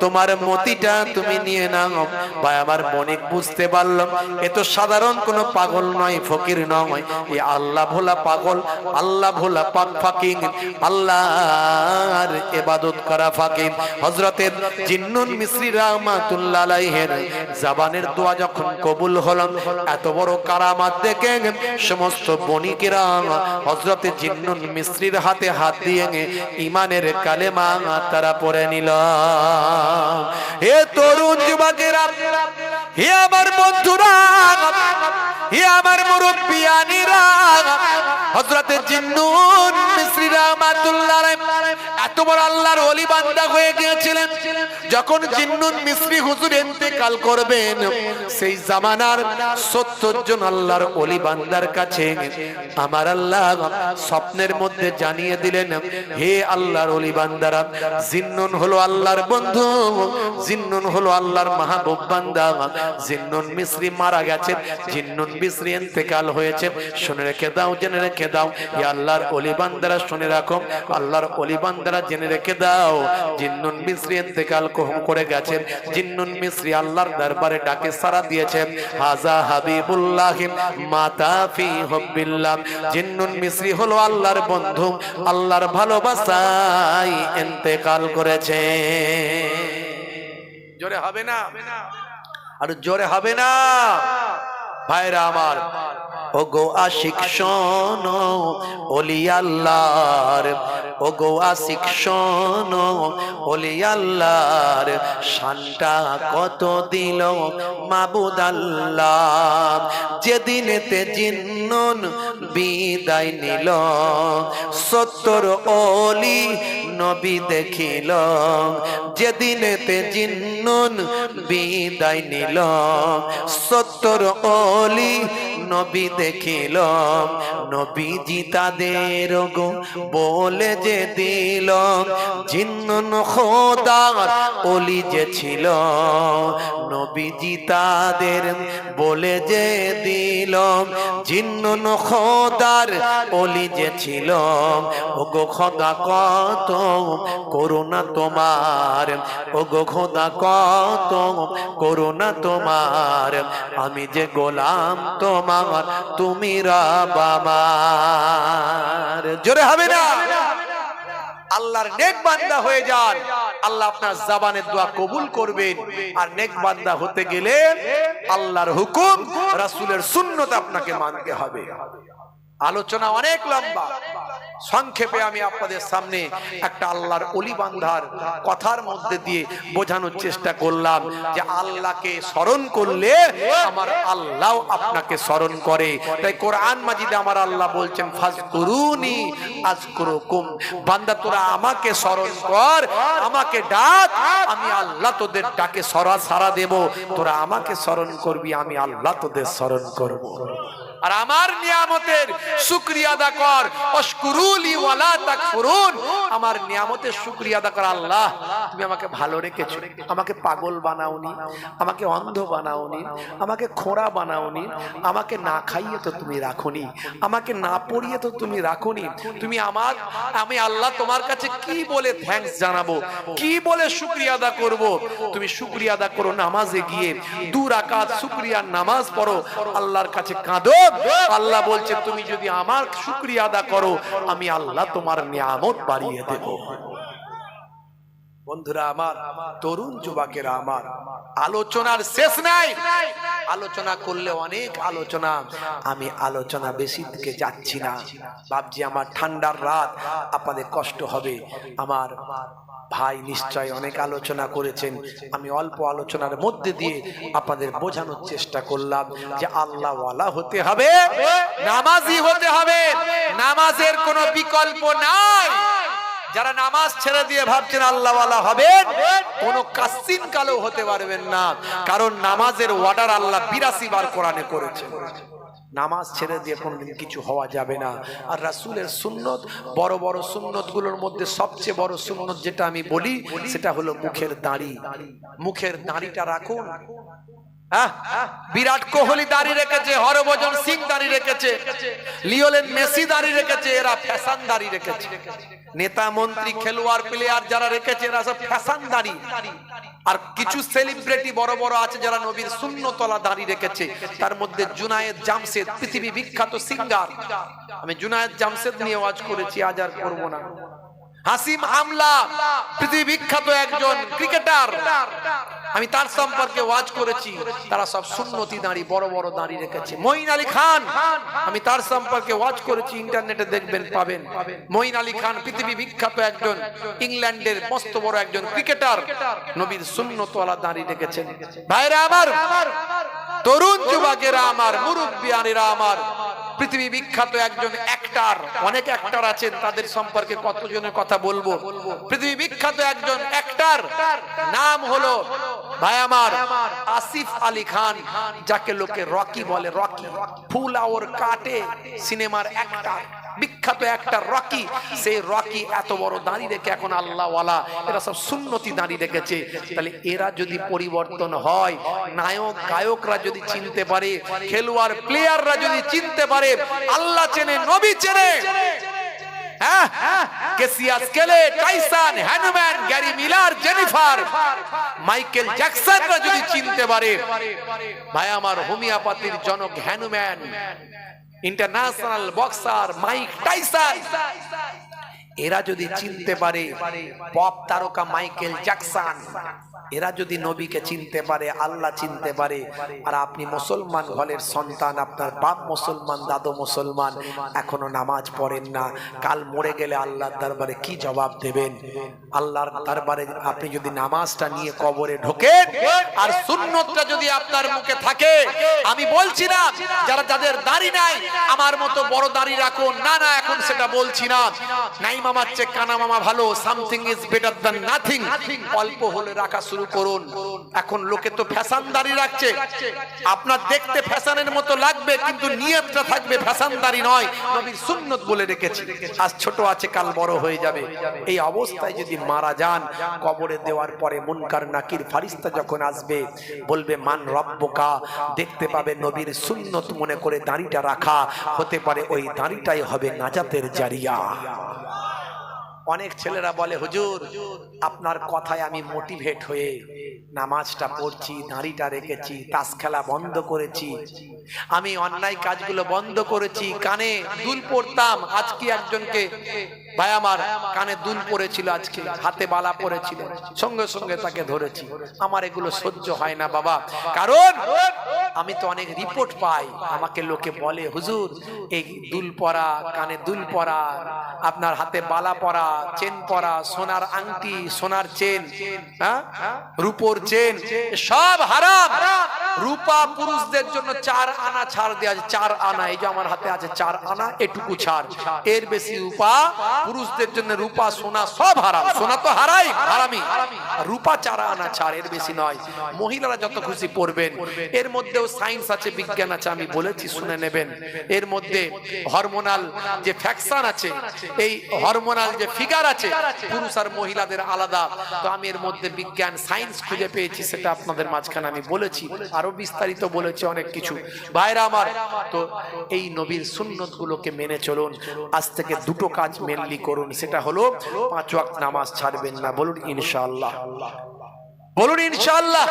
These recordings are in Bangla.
তোমার মতিটা তুমি নিয়ে নাও। ভাই আমার বুঝতে পারলাম এ তো সাধারণ কোনো পাগল নয়, ফকির নয়। এ আল্লাহ ভোলা পাগল, আল্লাহ ভোলা পাক ফাকিং, আল্লাহর এবাদত করা ফাকিং হজরতের জিন্নুন মিসরি রাহমাতুল্লাহ জাবানের দোয়া যখন কবুল হলাম, এত বড় কারামাত দেখে সমস্ত বণিকেরা হজরতে জিন্নুন মিস্ত্রির হাতে হাত দিয়ে ইমানের কালেমা তারা পড়ে নিল। হে তরুণ যুবকেরা, হে আমার বন্ধুরা জিন্নুন রাহমাতুল্লাহ এত বড় আল্লাহর হয়ে গিয়েছিলেন। যখন জিন্নুন মিসরি হুজুর করবেন, সেই জামানার 70 জন আল্লাহর কাছে আমার আল্লাহ স্বপ্নের মধ্যে জানিয়ে দিলেন, হে আল্লাহর ওলি বান্দারা, জিন্নুন হলো আল্লাহর বন্ধু, জিন্নুন হলো আল্লাহর মাহবুব বান্দা, জিন্নুন মিসরি মারা গেছে জিন্নুন মিসরি ইন্তেকাল হয়েছে। শুনে রেখে দাও, জেনে রেখে দাও। হে আল্লাহর ওলি বান্দারা শুনে রাখো। আল্লাহর ওলি বান্দারা জেনে রেখে দাও। জিন্নুন মিসরি ইন্তেকাল করে গেছেন। জিন্নুন মিসরি আল্লাহর দরবারে ডাকে সারা দিয়েছে হাজা হাবিবুল্লাহ মাতা ফি হুব্বিল্লাহ। জিন্নুন মিসরি হলো আল্লাহর বন্ধু, আল্লাহর ভালোবাসায় ইন্তেকাল করেছে জোরে হবে না? আর জোরে হবে না? ভাইরা আমার ও গো আশিক শোনো, ওলি আল্লাহর ও গো আশিক শোনো, ওলি আল্লাহর, শানটা কত দিল মাবুদ আল্লাহ। যেদিনেতে জিন্নুন বিদায় নিল, সত্তর ওলি নবী দেখিল যেদিনেতে জিন্নুন বিদায় নিল সত্তর ওলি নবী দেখিল নবীজি তাদের গো বলে যে দিল জিন্নুন খোদার ওলি যে ছিল নবীজি তাদের বলে যে দিল জিন্নুন খোদার ওলি যে ছিল ও গো খোদা কত করুণা তোমার। ও গো খোদা, কত করুণা তোমার। আমি যে গোলাম তোমার, তুমি রব আমার। জোরে হবে না? আল্লাহর নেক বান্দা হয়ে যান। আল্লাহ আপনার জাবানের দোয়া কবুল করবেন। আর নেক বান্দা হতে গেলে আল্লাহর হুকুম, রাসূলের সুন্নত আপনাকে মানতে হবে। আলোচনা অনেক লম্বা। সংক্ষেপে আমি আপনাদের সামনে একটা আল্লাহর অলি বান্ধার কথার মধ্যে দিয়ে বোঝানোর চেষ্টা করলাম যে আল্লাহকে স্মরণ করলে আমার আল্লাহ আপনাকে স্মরণ করে। তাই কোরআন মাজিদে আমার আল্লাহ বলছেন, ফাজকুরুনি আজকুরুকুম। বান্দা, তোরা আমাকে স্মরণ কর, আমাকে ডাক, আমি আল্লাহ তোদের ডাকে সরা সারা দেব। তোরা আমাকে স্মরণ করবি, আমি আল্লাহ তোদের স্মরণ করব। আর আমার নিয়ামতের শুকরিয়া আদা কর। অশকুরুলি ওয়ালা তাকফুরুন। আমার নিয়ামতের শুকরিয়া আদা কর, আল্লাহ, তুমি আমাকে ভালো রেখেছো। আমাকে পাগল বানাওনি, আমাকে অন্ধ বানাওনি, আমাকে খোঁড়া বানাওনি। আমাকে না খাইয়ে তো তুমি রাখোনি, আমাকে না পড়িয়ে তো তুমি রাখোনি। তুমি আমার, আমি আল্লাহ তোমার কাছে কি বলে থ্যাঙ্কস জানাব? কি বলে শুকরিয়া আদা করব? তুমি শুকরিয়া আদা করো নামাজে গিয়ে। দু রাকাত শুকরিয়ার নামাজ পড়ো, আল্লাহর কাছে কাঁদো। আল্লাহ বলছে, তুমি যদি আমার শুক্রিয়া আদা করো, আমি আল্লাহ তোমার নিয়ামত বাড়িয়ে দেব। বন্ধুরা আমার, তরুণ যুবকেরা আমার, আলোচনার শেষ নাই। আলোচনা করলে অনেক আলোচনা। আমি আলোচনা বেশি দিকে যাচ্ছি না। ভাবছি আমার ঠান্ডার রাত, আপনাদের কষ্ট হবে। আমার ভাই নিশ্চয় অনেক আলোচনা করেছেন। আমি অল্প আলোচনার মধ্যে দিয়ে আপনাদের বোঝানোর চেষ্টা করলাম যে আল্লাহ হতে হবে নামাজি হতে হবে। নামাজের কোনো বিকল্প নাই। যারা নামাজ ছেড়ে দিয়ে ভাবছেন আল্লাহওয়ালা হবেন কোন কাসিন কালেও হতে পারবেন না। কারণ নামাজের ওয়াটার আল্লাহ বিরাশি বার কোরআনে করেছে নামাজ ছেড়ে দিয়ে কোনোদিন কিছু হওয়া যাবে না আর রাসুলের সুন্নত, বড় বড় সুন্নতগুলোর মধ্যে সবচেয়ে বড় সুন্নত যেটা আমি বলি, সেটা হলো মুখের দাঁড়ি মুখের দাঁড়িটা রাখুন? বিরাট কোহলি দাঁড়িয়ে রেখেছে, হরভজন সিং দাড়ি রেখেছে লিওলেন মেসি দাড়ি রেখেছে, এরা ফ্যাশন দাড়ি রেখেছে। নেতা, মন্ত্রী, খেলোয়াড় প্লেয়ার যারা রেখেছে, এরা সব ফ্যাশন দাড়ি। আর কিছু সেলিব্রিটি বড় বড় আছে যারা নবীর শূন্যতলা দাড়ি রেখেছে। তার মধ্যে জুনায়েদ জামশেদ, পৃথিবী বিখ্যাত সিঙ্গার আমি জুনায়েদ জামশেদ নিয়ে ওয়াজ করেছি, আজ আর করব না। হাসিম আমলা, পৃথিবী বিখ্যাত একজন ক্রিকেটার আমি তার সম্পর্কে ওয়াজ করেছি। তারা সব সুন্নতি দাঁড়ি বড় বড় দাঁড়ি রেখেছে। মঈন আলী খান, আমি তার সম্পর্কে ওয়াজ করেছি, ইন্টারনেটে দেখবেন, পাবেন। মঈন আলী খান পৃথিবী বিখ্যাত একজন, ইংল্যান্ডের মস্ত বড় একজন ক্রিকেটার। নবীর সুন্নতওয়ালা দাঁড়ি রেখেছেন। ভাইরা আমার, তরুণ যুবকেরা আমার, মুরব্বিয়ানেরা আমার, পৃথিবী বিখ্যাত একজন অ্যাক্টার অনেক অ্যাক্টার আছেন, তাদের সম্পর্কে কতজনের কথা বলব? পৃথিবী বিখ্যাত একজন অ্যাক্টার নাম হলো ভাই আমার আসিফ আলী খান যাকে লোকে রকি বলে রকি ফুল আওর কাটে সিনেমার একটা বিখ্যাত একটা রকি। সেই রকি এত বড় দাঁড়িয়ে রেখে এখন আল্লাহওয়ালা এরা সব সুন্নতি দাঁড়িয়ে রেখেছে তাহলে এরা যদি পরিবর্তন হয় নায়ক গায়করা যদি চিনতে পারে খেলোয়াড় প্লেয়াররা যদি চিনতে পারে আল্লাহ চেনে নবী চেনে। Cassius Clay Tyson, Hahnemann, Gary Miller, Jennifer, Michael জ্যাকসনরা যদি চিনতে পারে, ভাই, আমার হোমিওপ্যাথির জনক Hahnemann, international boxer Mike Tyson, এরা যদি চিনতে পারে, পপ তারকা মাইকেল জ্যাকসন এরা যদি নবীকে চিনতে পারে আল্লাহ চিনতে পারে আর আপনি মুসলমান ঘরের সন্তান আপনার বাপ মুসলমান দাদু মুসলমান এখনও নামাজ পড়েন না কাল মরে গেলে আল্লাহর দরবারে কি জবাব দেবেন? আল্লাহর দরবারে আপনি যদি নামাজটা নিয়ে কবরে ঢোকেন আর সুন্নতটা যদি আপনার মুখে থাকে আমি বলছি না যারা যাদের দাড়ি নাই আমার মতো বড় দাড়ি রাখুন না না এখন সেটা বলছি না। নাই মামার চেয়ে কানা মামা ভালো something is better than nothing অল্প হলে রাখা শুরু করুন। এখন লোকে তো ফ্যাশন দাড়ি রাখছে। আপনার দেখতে ফ্যাশনের মতো লাগবে, কিন্তু নিয়তটা থাকবে ফ্যাশন দাড়ি নয়। নবীর সুন্নত বলে রেখেছি। আজ ছোট আছে, কাল বড় হয়ে যাবে। এই অবস্থায় যদি মারা যান, কবরে দেওয়ার পরে মুনকার নাকির ফারিস্তা যখন আসবে, বলবে, মান রব্বকা? দেখতে পাবে নবীর সুন্নত মনে করে দাড়িটা রাখা। হতে পারে ওই দাঁড়িটাই হবে নাজাতের জারিয়া। অনেক ছেলেরা বলে, হুজুর, আপনার কথায় আমি মোটিভেট হয়ে নামাজটা পড়ছি দাঁড়িটা রেখেছি তাস খেলা বন্ধ করেছি। আমি অন্যায় কাজগুলো বন্ধ করেছি, কানে দুল পড়তাম, আজকে একজনকে ভাই আমার কানে দুল পড়েছিল আজকে হাতে বালা পড়েছিল। সঙ্গে সঙ্গে তাকে ধরেছি। আমার এগুলো সহ্য হয় না বাবা। কারণ আমি তো অনেক রিপোর্ট পাই। আমাকে লোকে বলে হুজুর এই দুল পরা কানে দুল পরা আপনার হাতে বালা পরা চেন পরা সোনার আংটি সোনার চেন হ্যাঁ? রূপোর চেন সব হারাম। রূপা পুরুষদের জন্য চার আনা ছাড় দেওয়া আছে, চার আনা, এই যে আমার হাতে আছে চার আনা, এটুকু ছাড়। এর বেশি রূপা পুরুষদের জন্য রূপা, সোনা সব হারাম। সোনা তো হারাই, হারামি। রূপা চার আনা ছাড়, এর বেশি নয়। মহিলারা যত খুশি পড়বেন। এর মধ্যেও সায়েন্স আছে, বিজ্ঞান আছে, আমি বলেছি, শুনে নেবেন। এর মধ্যে হরমোনাল যে ফ্যাকশন আছে, এই হরমোনাল যে ফিগার আছে, পুরুষ আর মহিলাদের আলাদা। তো আমি এর মধ্যে বিজ্ঞান, সায়েন্স খুঁজে পেয়েছি, সেটা আপনাদের মাঝখানে আমি বলেছি। আরও বিস্তারিত বলেছি অনেক কিছু। ভাইরা আমার, তো এই নবীর সুন্নত গুলোকে মেনে চলুন। আজ থেকে দুটো কাজ মেনলি করুন। সেটা হলো পাঁচ ওয়াক্ত নামাজ ছাড়বেন না। বলুন ইনশাআল্লাহ। বলুন ইনশাআল্লাহ।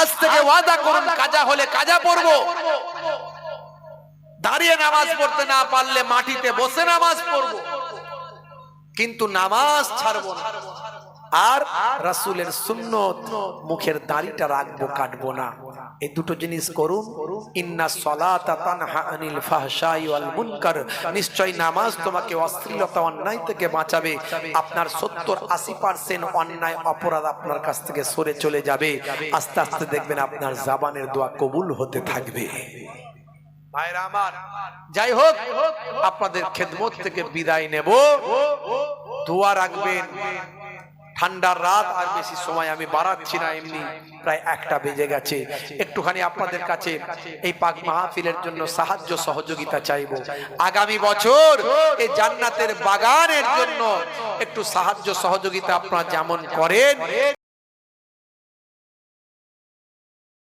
আজ থেকে ওয়াদা করুন, কাজা হলে কাজা পড়ব। দাঁড়িয়ে নামাজ পড়তে না পারলে মাটিতে বসে নামাজ পড়ব। কিন্তু নামাজ ছাড়বো না। আর রাসূলের সুন্নত মুখের দাড়িটা রাখব, কাটবো না। এই দুটো জিনিস করুন। ইন্না মুনকার। নিশ্চয় নামাজ তোমাকে অশ্লীলতা, অন্যায় থেকে বাঁচাবে। আপনার সত্তর আশি পার্সেন্ট অন্যায় অপরাধ আপনার কাছ থেকে সরে চলে যাবে। আস্তে আস্তে দেখবেন আপনার জাবানের দোয়া কবুল হতে থাকবে। যাই হোক, আপনাদের খেদমত থেকে বিদায় নেব। দোয়া রাখবেন। ঠান্ডার রাত, আর বেশি সময় আমি বাড়াচ্ছি না এমনি। প্রায় একটা বেজে গেছে। একটুখানি আপনাদের কাছে এই পাক মাহফিলের জন্য সাহায্য, সহযোগিতা চাইব। আগামী বছর এই জান্নাতের বাগানের জন্য একটু সাহায্য, সহযোগিতা আপনারা যেমন করেন